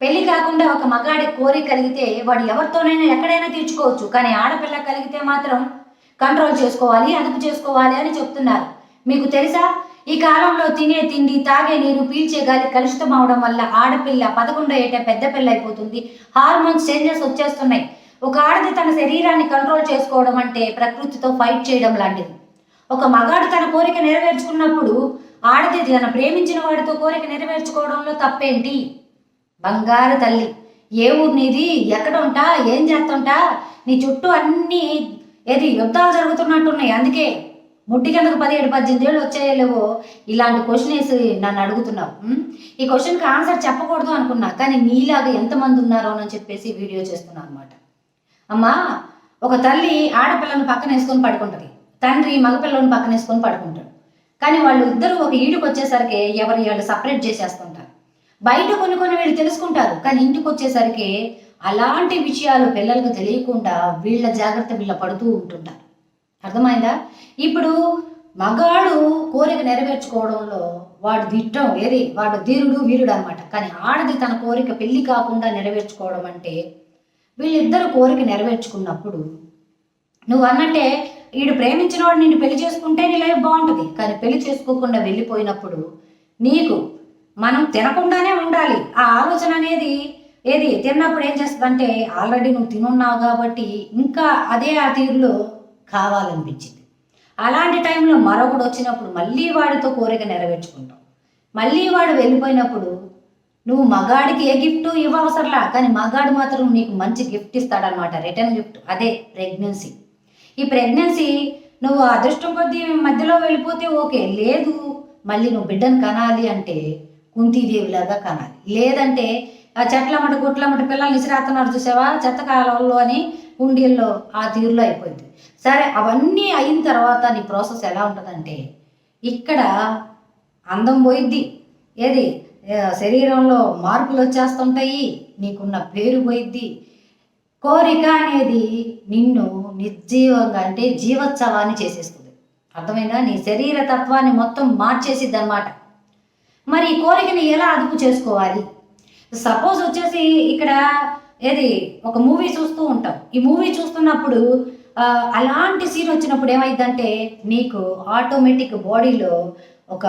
పెళ్ళి కాకుండా ఒక మగాడి కోరిక కలిగితే వాడు ఎవరితోనైనా ఎక్కడైనా తీర్చుకోవచ్చు కానీ ఆడపిల్ల కలిగితే మాత్రం కంట్రోల్ చేసుకోవాలి అదుపు చేసుకోవాలి అని చెప్తున్నారు. మీకు తెలుసా? ఈ కాలంలో తినే తిండి తాగే నీరు పీల్చే గాలి కలుషితం అవడం వల్ల ఆడపిల్ల పదకొండు ఏట పెద్ద పిల్ల అయిపోతుంది హార్మోన్స్ చేంజెస్ వచ్చేస్తున్నాయి. ఒక ఆడది తన శరీరాన్ని కంట్రోల్ చేసుకోవడం అంటే ప్రకృతితో ఫైట్ చేయడం లాంటిది. ఒక మగాడు తన కోరిక నెరవేర్చుకున్నప్పుడు ఆడది తన ప్రేమించిన వాడితో కోరిక నెరవేర్చుకోవడంలో తప్పేంటి? బంగారు తల్లి. ఏ ఊరు నీది? ఎక్కడ ఉంటా? ఏం చేస్తుంటా? నీ చుట్టూ అన్నీ ఏది యుద్ధాలు జరుగుతున్నట్టున్నాయి. అందుకే ముట్టి కిందకు పదిహేడు పద్దెనిమిది ఏళ్ళు వచ్చేయలేవు? ఇలాంటి క్వశ్చన్ వేసి నన్ను అడుగుతున్నావు. ఈ క్వశ్చన్కి ఆన్సర్ చెప్పకూడదు అనుకున్నా కానీ నీలాగా ఎంతమంది ఉన్నారో అని చెప్పేసి వీడియో చేస్తున్నా అనమాట అమ్మా ఒక తల్లి ఆడపిల్లను పక్కన వేసుకొని పడుకుంటుంది. తండ్రి మగపిల్లని పక్కన వేసుకొని పడుకుంటాడు. కానీ వాళ్ళు ఇద్దరు ఒక ఈడుకు వచ్చేసరికి ఎవరి వాళ్ళు సపరేట్ చేసేస్తుంటారు? బయట కొన్ని కొన్ని వీళ్ళు తెలుసుకుంటారు. కానీ ఇంటికి వచ్చేసరికి అలాంటి విషయాలు పిల్లలకు తెలియకుండా వీళ్ళ జాగ్రత్త వీళ్ళ పడుతూ ఉంటుంటారు. అర్థమైందా? ఇప్పుడు మగాడు కోరిక నెరవేర్చుకోవడంలో వాడు దిట్టం ఏది? వాడు ధీరుడు వీరుడు అనమాట కానీ ఆడది తన కోరిక పెళ్ళి కాకుండా నెరవేర్చుకోవడం అంటే వీళ్ళిద్దరు కోరిక నెరవేర్చుకున్నప్పుడు నువ్వు అన్నట్టే వీడు ప్రేమించిన వాడు నిన్ను పెళ్ళి చేసుకుంటే నీ లైఫ్ బాగుంటుంది. కానీ పెళ్ళి చేసుకోకుండా వెళ్ళిపోయినప్పుడు నీకు మనం తినకుండానే ఉండాలి. ఆ ఆలోచన అనేది ఏది? తిన్నప్పుడు ఏం చేస్తుందంటే ఆల్రెడీ నువ్వు తినున్నావు కాబట్టి ఇంకా అదే ఆ తీరులో కావాలనిపించింది. అలాంటి టైంలో మరొకడు వచ్చినప్పుడు మళ్ళీ వాడితో కోరిక నెరవేర్చుకుంటావు మళ్ళీ వాడు వెళ్ళిపోయినప్పుడు నువ్వు మగాడికి ఏ గిఫ్ట్ ఇవ్వవసరలా? కానీ మగాడు మాత్రం నీకు మంచి గిఫ్ట్ ఇస్తాడనమాట రిటర్న్ గిఫ్ట్. అదే ప్రెగ్నెన్సీ. ఈ ప్రెగ్నెన్సీ నువ్వు అదృష్టం కొద్దీ మధ్యలో వెళ్ళిపోతే ఓకే. లేదు మళ్ళీ నువ్వు బిడ్డను కనాలి అంటే కుంతీదేవిలాగా కనాలి. లేదంటే ఆ చెట్ల మట గుట్ల పిల్లల్ని ఇసిరేస్తున్నారు చూసావా? చెత్త కాలంలో అని కుండీల్లో ఆ తీరులో అయిపోయింది. సరే అవన్నీ అయిన తర్వాత నీ ప్రాసెస్ ఎలా ఉంటుందంటే ఇక్కడ అందం పోయిద్ది. ఏది? శరీరంలో మార్పులు వచ్చేస్తుంటాయి నీకున్న పేరు పోయిద్ది. కోరిక అనేది నిన్ను నిర్జీవంగా అంటే జీవోత్సవాన్ని చేసేస్తుంది. అర్థమైందా? నీ శరీర తత్వాన్ని మొత్తం మార్చేసిద్ది అనమాట మరి ఈ కోరికని ఎలా అదుపు చేసుకోవాలి? సపోజ్ వచ్చేసి ఇక్కడ ఏది ఒక మూవీ చూస్తూ ఉంటాం. ఈ మూవీ చూస్తున్నప్పుడు అలాంటి సీన్ వచ్చినప్పుడు ఏమైందంటే నీకు ఆటోమేటిక్ బాడీలో ఒక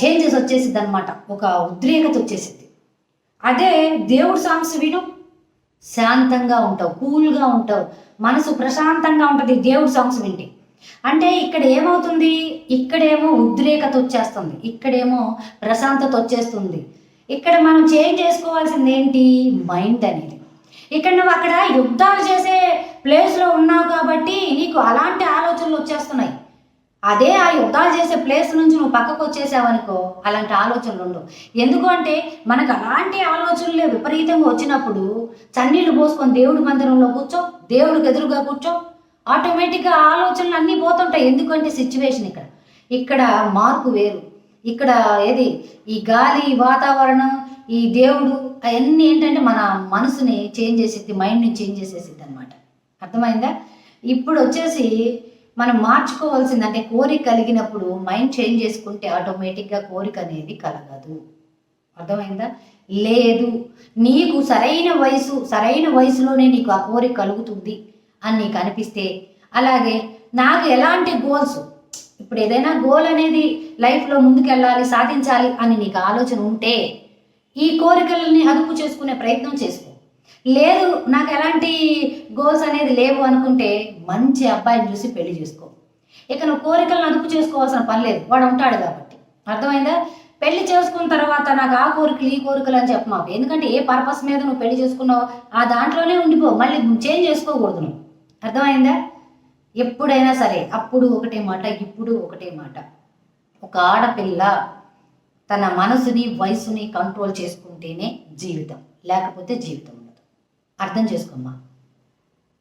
చేంజెస్ వచ్చేసింది అనమాట ఒక ఉద్రేకత వచ్చేసిద్ది. అదే దేవుడు సాంగ్స్ విను. శాంతంగా ఉంటావు కూల్గా ఉంటావు. మనసు ప్రశాంతంగా ఉంటుంది దేవుడు సాంగ్స్ వింటే. అంటే ఇక్కడ ఏమవుతుంది ఇక్కడేమో ఉద్రేకత వచ్చేస్తుంది. ఇక్కడేమో ప్రశాంతత వచ్చేస్తుంది. ఇక్కడ మనం చేంజ్ చేసుకోవాల్సింది ఏంటి మైండ్ అనేది. ఇక్కడ నువ్వు అక్కడ యుద్ధాలు చేసే ప్లేస్లో ఉన్నావు కాబట్టి నీకు అలాంటి ఆలోచనలు వచ్చేస్తున్నాయి. అదే ఆ యుద్ధాలు చేసే ప్లేస్ నుంచి నువ్వు పక్కకు వచ్చేసావనుకో అలాంటి ఆలోచనలు ఉండవు. ఎందుకు అంటే మనకు అలాంటి ఆలోచనలే విపరీతంగా వచ్చినప్పుడు చన్నీళ్ళు పోసుకొని దేవుడి మందిరంలో కూర్చో దేవుడికి ఎదురుగా కూర్చో ఆటోమేటిక్గా ఆలోచనలు అన్నీ పోతుంటాయి. ఎందుకంటే సిచ్యువేషన్ ఇక్కడ. ఇక్కడ మార్పు వేరు. ఇక్కడ ఏది? ఈ గాలి ఈ వాతావరణం ఈ దేవుడు అవన్నీ ఏంటంటే మన మనసుని చేంజ్ చేసేది మైండ్ని చేంజ్ చేసేసిద్ది అనమాట అర్థమైందా? ఇప్పుడు వచ్చేసి మనం మార్చుకోవాల్సింది అంటే కోరిక కలిగినప్పుడు మైండ్ చేంజ్ చేసుకుంటే ఆటోమేటిక్గా కోరిక అనేది కలగదు. అర్థమైందా? లేదు. నీకు సరైన వయసు సరైన వయసులోనే నీకు ఆ కోరిక కలుగుతుంది. అని నీకు అనిపిస్తే అలాగే నాకు ఎలాంటి గోల్స్ ఇప్పుడు ఏదైనా గోల్ అనేది లైఫ్లో ముందుకెళ్ళాలి సాధించాలి అని నీకు ఆలోచన ఉంటే ఈ కోరికలని అదుపు చేసుకునే ప్రయత్నం చేసుకో. లేదు నాకు ఎలాంటి గోల్స్ అనేది లేవు అనుకుంటే మంచి అబ్బాయిని చూసి పెళ్ళి చేసుకో. ఇక నువ్వు కోరికలను అదుపు చేసుకోవాల్సిన పని లేదు వాడు ఉంటాడు కాబట్టి. అర్థమైందా? పెళ్ళి చేసుకున్న తర్వాత నాకు ఆ కోరికలు ఈ కోరికలు అని చెప్పమాకు. ఎందుకంటే ఏ పర్పస్ మీద నువ్వు పెళ్ళి చేసుకున్నావు ఆ దాంట్లోనే ఉండిపో. మళ్ళీ చేంజ్ చేసుకోకూడదు నువ్వు. అర్థమైందా? ఎప్పుడైనా సరే అప్పుడు ఒకటే మాట ఇప్పుడు ఒకటే మాట. ఒక ఆడపిల్ల తన మనసుని వయసుని కంట్రోల్ చేసుకుంటేనే జీవితం. లేకపోతే జీవితం ఉండదు. అర్థం చేసుకోమ్మా.